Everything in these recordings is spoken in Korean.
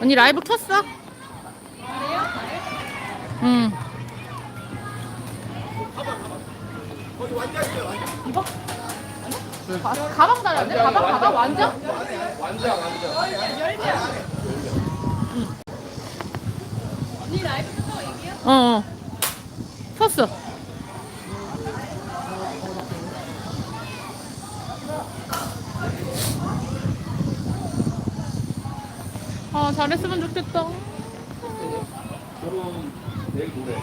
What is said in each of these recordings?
언니 라이브 켰어? 응. 이거? 가, 가방 달았네? 가방, 가방 완전? 완전 완전. 어, 어. 켰어. 아, 잘했으면 좋겠다. 결혼 내일 모레.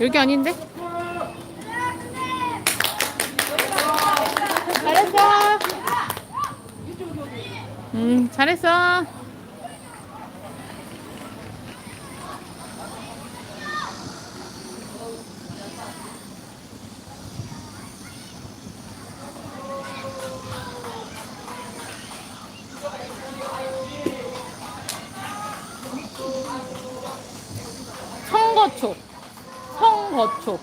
여기 아닌데? 잘했어. 음, 잘했어. 청거초. 청거초.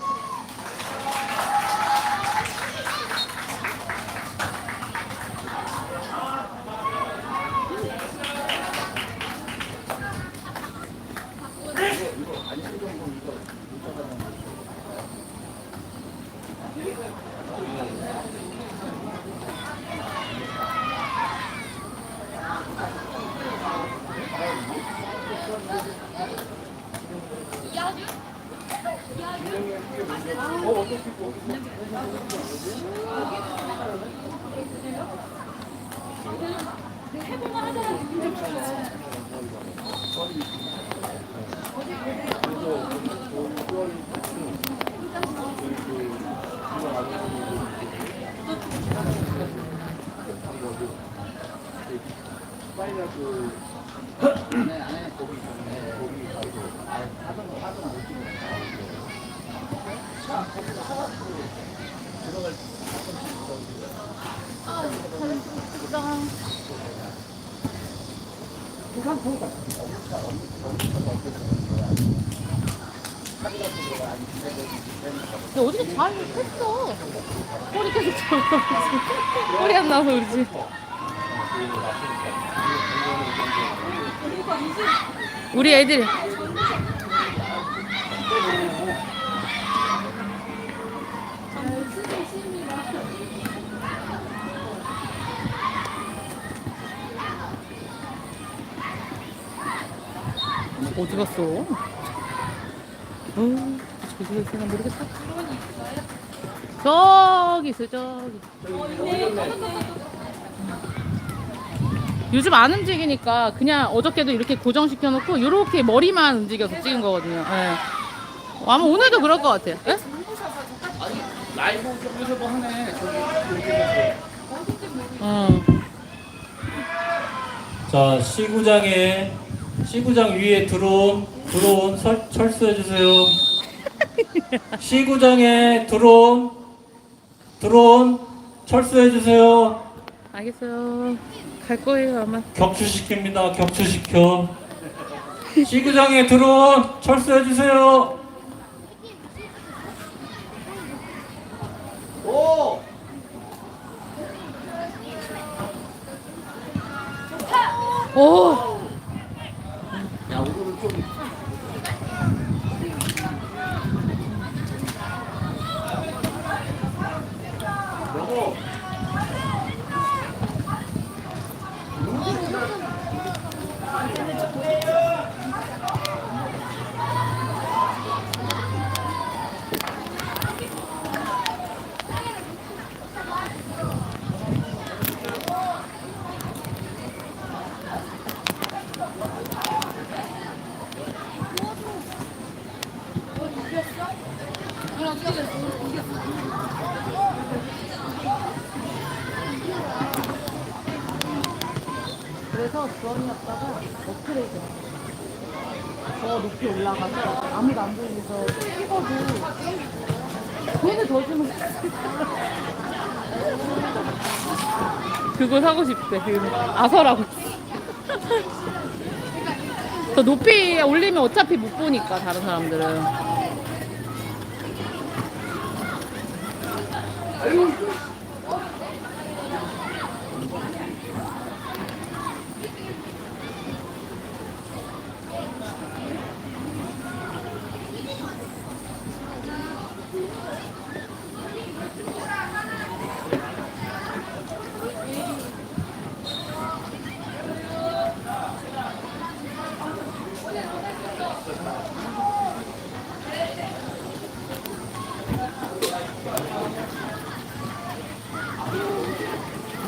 근데 어디서 잘 했어. 꼬리 계속 잡아가지고. 꼬리 안 나와서 그러지. 우리 애들. 어디 갔어? 어, 저기 있으나 모르겠다. 저기 있어, 저기. 요즘 안 움직이니까 그냥 어저께도 이렇게 고정시켜 놓고 이렇게 머리만 움직여서 찍은 거거든요. 예. 아마 오늘도 그럴 것 같아요. 예? 아니 라이브 뭐 하네. 저기. 어. 자, 시구장에 시구장 위에 드론 드론 설, 철수해 주세요. 시구장에 드론 드론 철수해 주세요. 알겠어요. 갈 거예요, 아마. 격추시킵니다. 격추시켜. 시구장에 드론 철수해 주세요. 오. 오! 주원이었다가 업그레이드. 더 높이 올라가서 아무도 안 보이면서 찍어도 돈을 더 주면 그거 사고 싶대. 그 아서라고. 더 높이 올리면 어차피 못 보니까 다른 사람들은.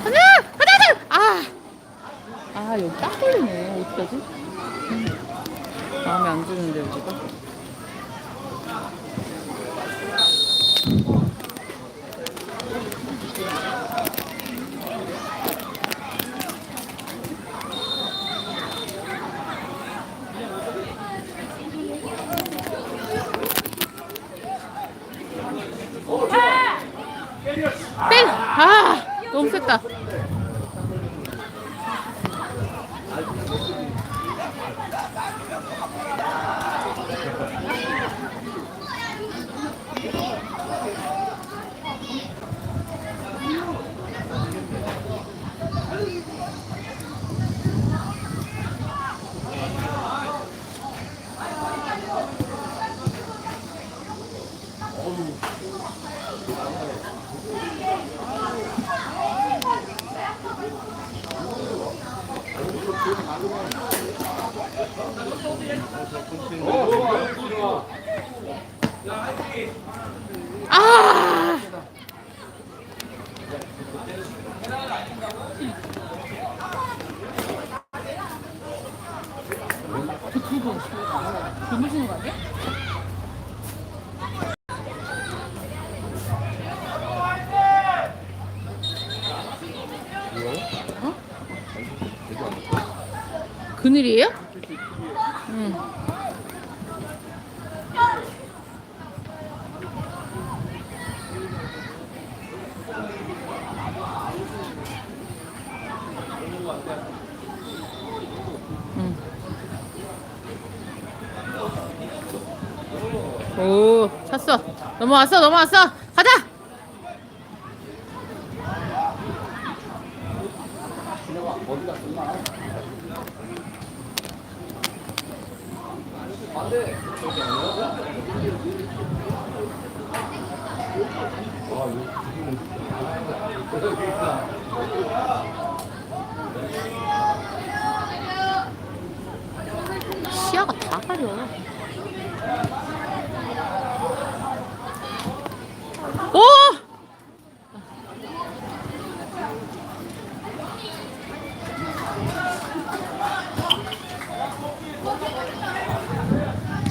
가자! 가자! 가자! 아! 아, 여기 딱 걸리네. 어떡하지? 음. 마음에 안 드는데, 여기가. 땡! 아! 너무 셌다. 아! 두분 주무시는 거 아니야? 어? 그늘이에요? 응. 응. 오, 찼어. 넘어왔어, 넘어왔어. 가자! 시야가 다 가려. 오!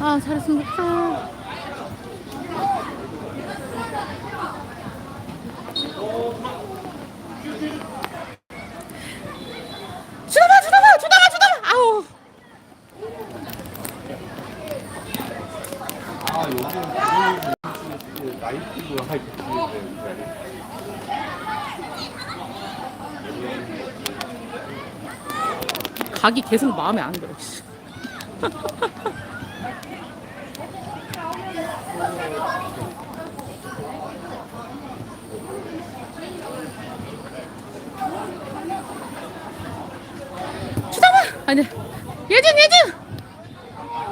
아, 잘했으면 좋겠다. 주다봐, 주다봐, 주다봐, 주다봐. 아우. 아 여기는 나이트도 하이트 각이 계속 마음에 안 들어. 씨. 주다봐. 아니, 예진, 예진.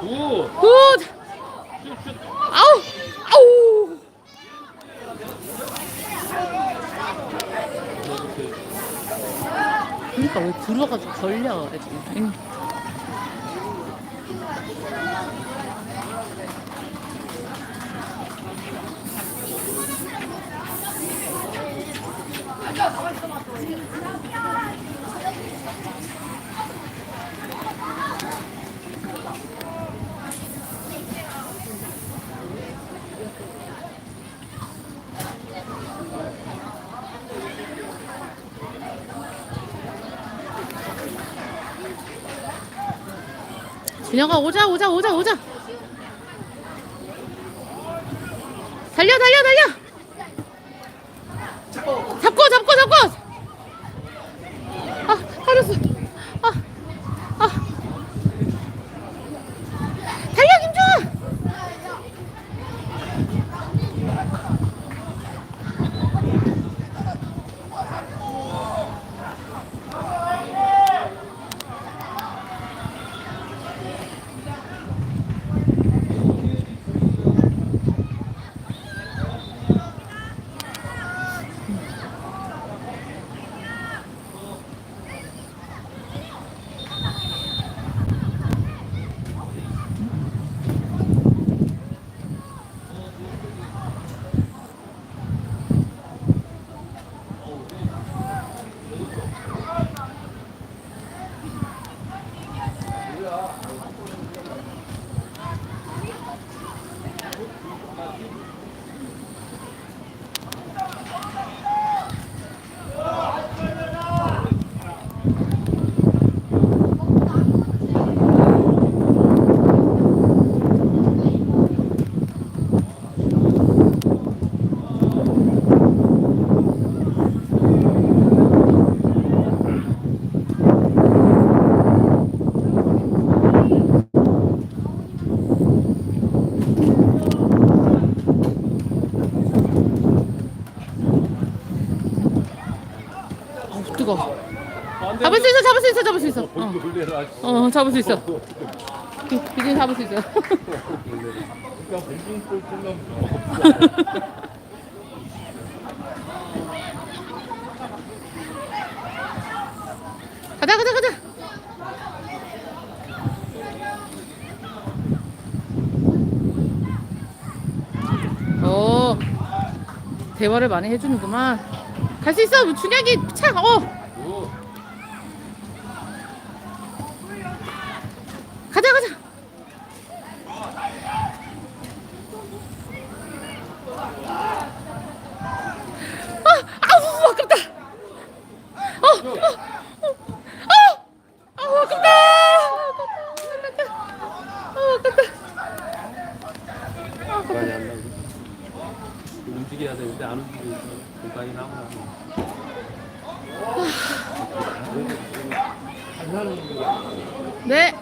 오! 굿. 아우. 그러니까 왜 들어가지고 걸려 지금. 준영아 오자 오자 오자 오자 달려 달려 달려 잡고 잡고 잡고 아 가렸어 아, 아. 달려 김주아 잡을 수 있어, 잡을 수 있어. 어. 어 잡을 수 있어. 비진 잡을 수 있어. 가자, 가자, 가자. 어, 대화를 많이 해주는구만. 갈 수 있어, 준혁이 차, 어. 가자, 가자. 아, 아우, 아깝다. 어, 어, 어, 어, 아우, 아깝다. 아깝다. 아우, 아깝다. 공간이 안 나고. 움직여야 되는데 안 움직이니까 공간이 나오나. 네. 돼.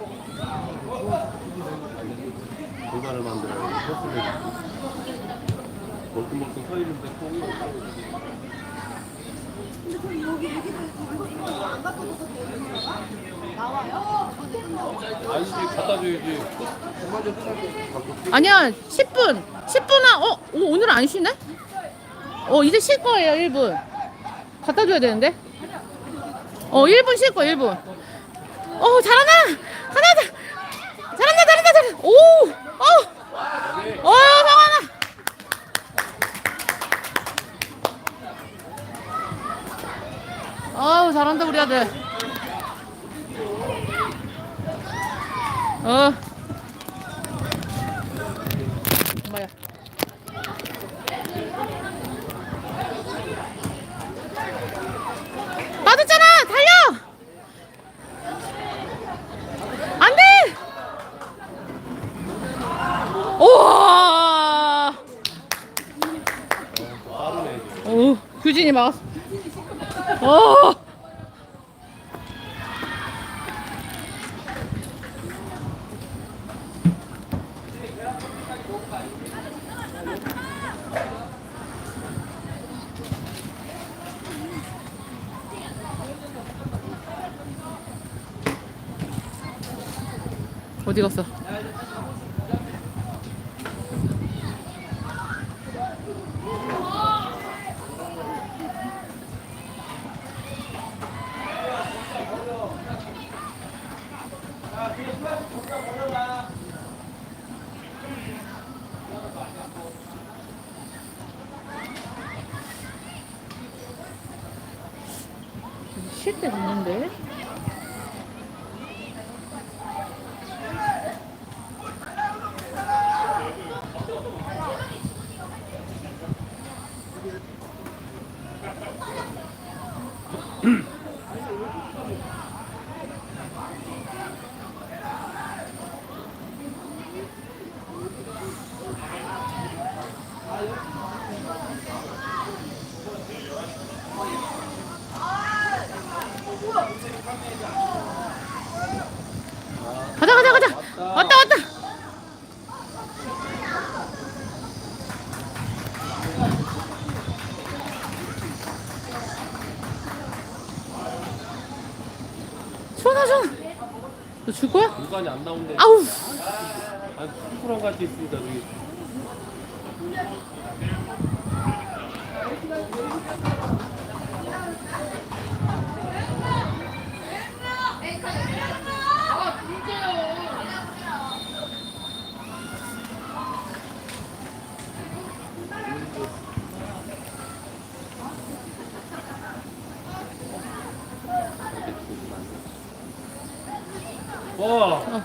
코스를. 멀뚱멀뚱 서 있는데 콩이 아니지 갖다 줘야지. 아니야, 10분. 10분 아, 어, 오, 오늘 안 쉬네? 어, 이제 쉴 거예요, 1분. 갖다 줘야 되는데. 어, 1분 쉴 거야, 1분. 어, 잘하나? 하나, 더. 잘한다, 잘한다, 잘한다. 오! 어! 어, 성환아! 아우, 잘한다, 우리 아들. 어. 엄마야. 맞았잖아! 달려! 안 돼! 우와! 빠르네. 오, 규진이 막았어. 어! 어디 갔어? 쉴 때 갔는데? 가자 가자 가자 왔다 왔다 시원하 시원 안 나오는데. 아우 한 수프랑 같이 있습니다 저기. 와.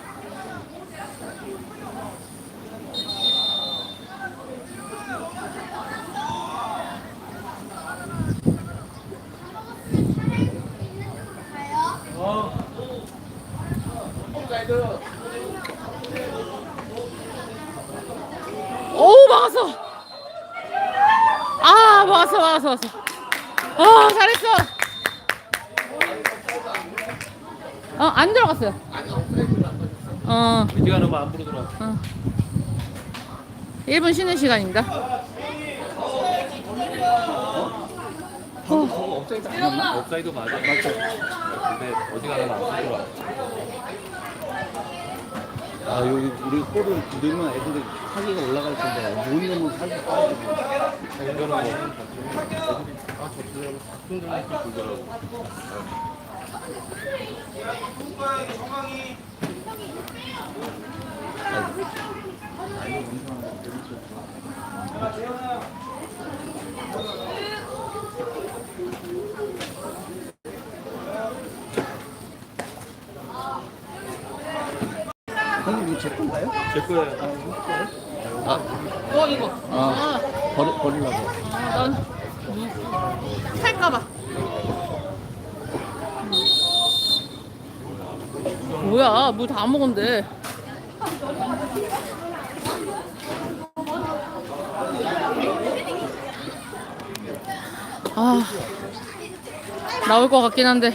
오 막았어 아 막았어 막았어 막았어 아 잘했어 어안 들어갔어요 어 미디가 너무 안 부르더라. 어. 1분 쉬는 시간입니다. 방금 저거 업사이드 아니었나? 업사이드 맞아. 맞죠. 근데 어디 가나 안 들어와. 아 여기 우리 골을 넣으면 애들이 사기가 올라갈 텐데 못 넣으면 사기 빠지고 이거는 뭐 애들이 아저 들어가면 흔들면서 들더라고. 형님 이거 제 건가요? 제 거예요. 아, 어 이거. 아 아, 버리, 버리려고 아, 난 살까봐. 뭐야, 물다 먹은데. 아, 나올 것 같긴 한데.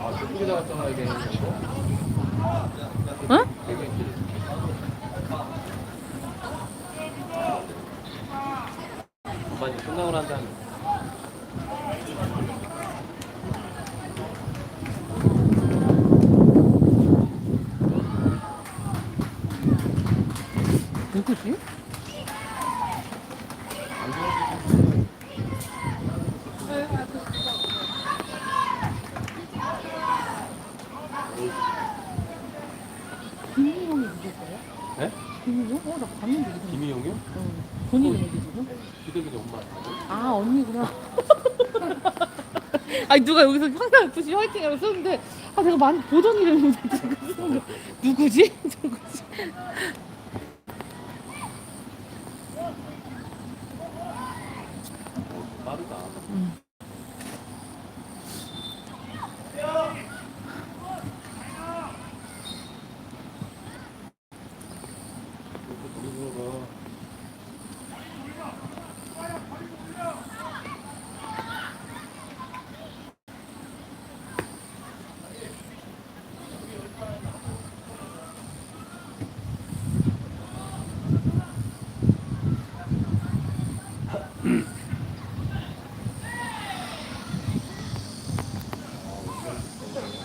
아 저쪽에다가 써놔야 되는 거. 어? 많이 끝나고 난 다음에. 누구지? 김민영이 누구세요? 네? 나 봤는데 이름. 김희영이요? 어. 본인 지금? 기대기 엄마. 아 언니구나. 아니 누가 여기서 항상 FC 화이팅이라고 쓰는데 아 내가 많이 보던 이름인데 지금 쓰는 거 누구지? 누구지? 빠르다. 그리고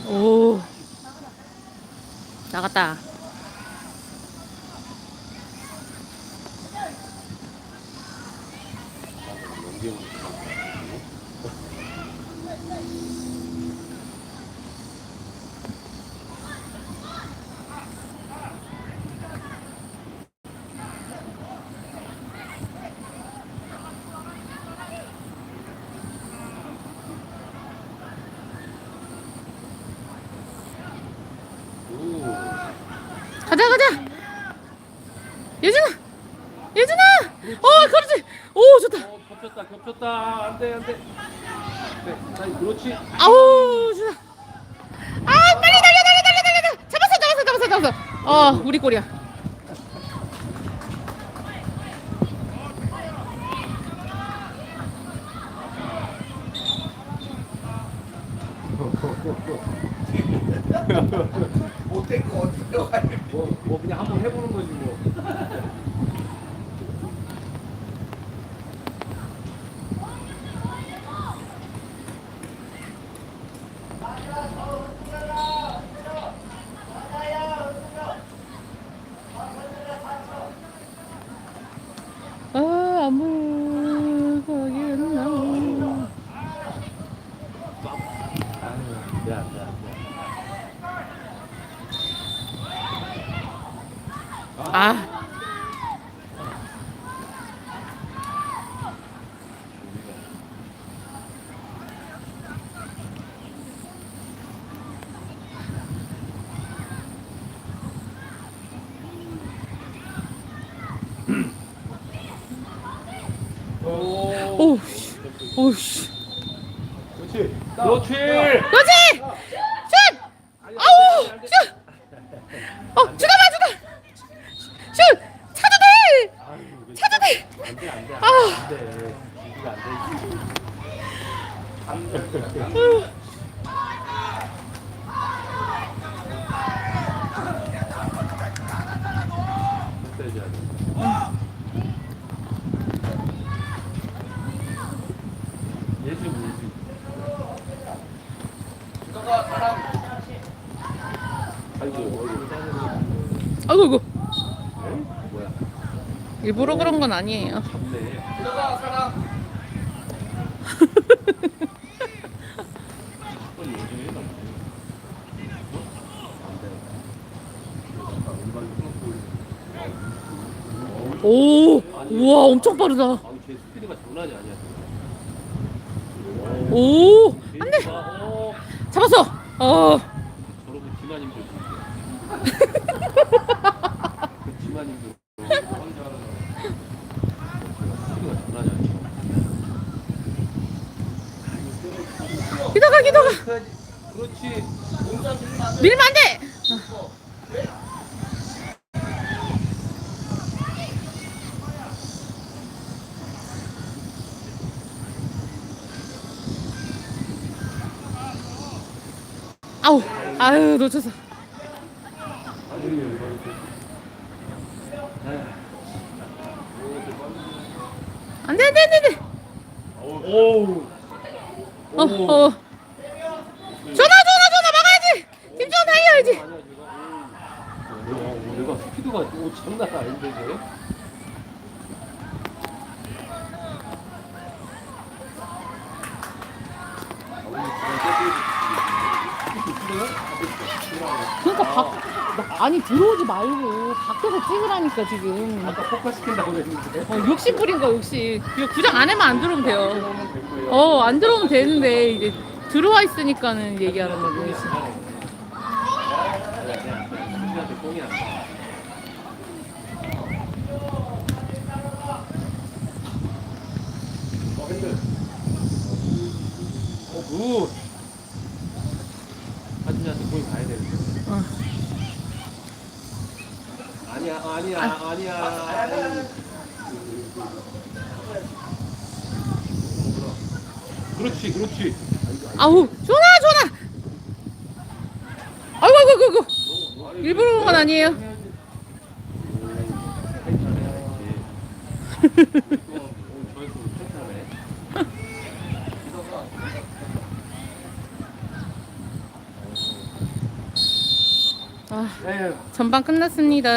오 나 가자 가자. 예준아 예준아. 어 그렇지. 오 좋다. 어, 겹쳤다, 겹쳤다. 안 돼, 안 돼. 네, 아니, 그렇지. 아우 좋다. 아 빨리 달려 달려 달려 달려. 잡았어 잡았어 잡았어 잡았어. 어 우리 골이야. 일부러 그런 건 아니에요. 오! 우와 엄청 빠르다. 아우 쟤 스피드가 장난이 아니야. 오! 안돼! 쟤가, 어, 잡았어! 어. 저러고 지만 힘들어. 그 지만 힘들어. 스피드가 장난이 아니야. 기다가 기다가 그렇지. 밀면 안 돼! 아우 아유 놓쳤어 안 돼 안 돼 안 돼 안 돼 오우. 어, 어. 전화, 전화, 전화 막아야지. 김주원 달려야지. 아니야 지금. 오, 내가 스피드가 오 장난 아닌데 쟤. 그러니까 밖, 막 안이 들어오지 말고 밖에서 찍으라니까 지금. 아까 폭파시킨다고 그랬는데. 어, 욕심 부린 거 욕심. 이거 구장 안에만 안 들어오면 돼요. 어, 안 들어오면 되는데 이제 들어와 있으니까는 얘기하는 거고. 수진한테 뽕이 안 나. 어, 핸들. 어, 굿. 하진이한테 뽕이 가야 되는데. 어. 아니야, 아니야. 그렇지, 그렇지. 아우, 전화, 전화. 아이고, 아이고, 아이고, 아이고. 일부러 그런 건 아니에요. 아, 에휴, 전반 끝났습니다.